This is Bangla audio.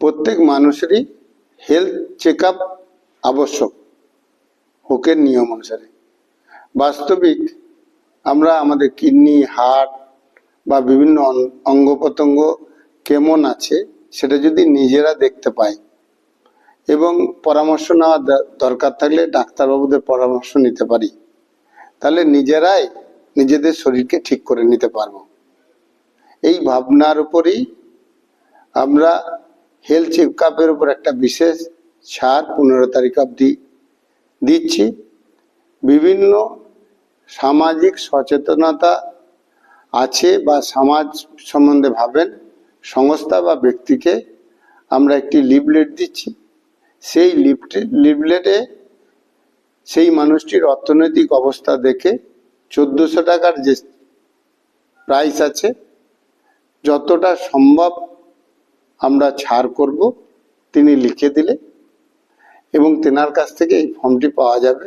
প্রত্যেক মানুষেরই হেলথ চেক আবশ্যক, হোকের নিয়ম অনুসারে। বাস্তবিক আমরা আমাদের কিডনি হার্ট বা বিভিন্ন অঙ্গ প্রত্যঙ্গ কেমন আছে সেটা যদি নিজেরা দেখতে পাই এবং পরামর্শ নেওয়া দরকার থাকলে ডাক্তারবাবুদের পরামর্শ নিতে পারি, তাহলে নিজেরাই নিজেদের শরীরকে ঠিক করে নিতে পারব। এই ভাবনার উপরেই আমরা হেলথ চেক আপের উপর একটা বিশেষ ছাড় পনেরো তারিখ অবধি দিচ্ছি। বিভিন্ন সামাজিক সচেতনতা আছে বা সমাজ সম্বন্ধে ভাবেন, সংস্থা বা ব্যক্তিকে আমরা একটি লিফলেট দিচ্ছি। সেই লিফটে লিফলেটে সেই মানুষটির অর্থনৈতিক অবস্থা দেখে চোদ্দোশো টাকার যে প্রাইস আছে, যতটা সম্ভব আমরা ছাড় করব। তিনি লিখে দিলে এবং তেনার কাছ থেকে এই ফর্মটি পাওয়া যাবে।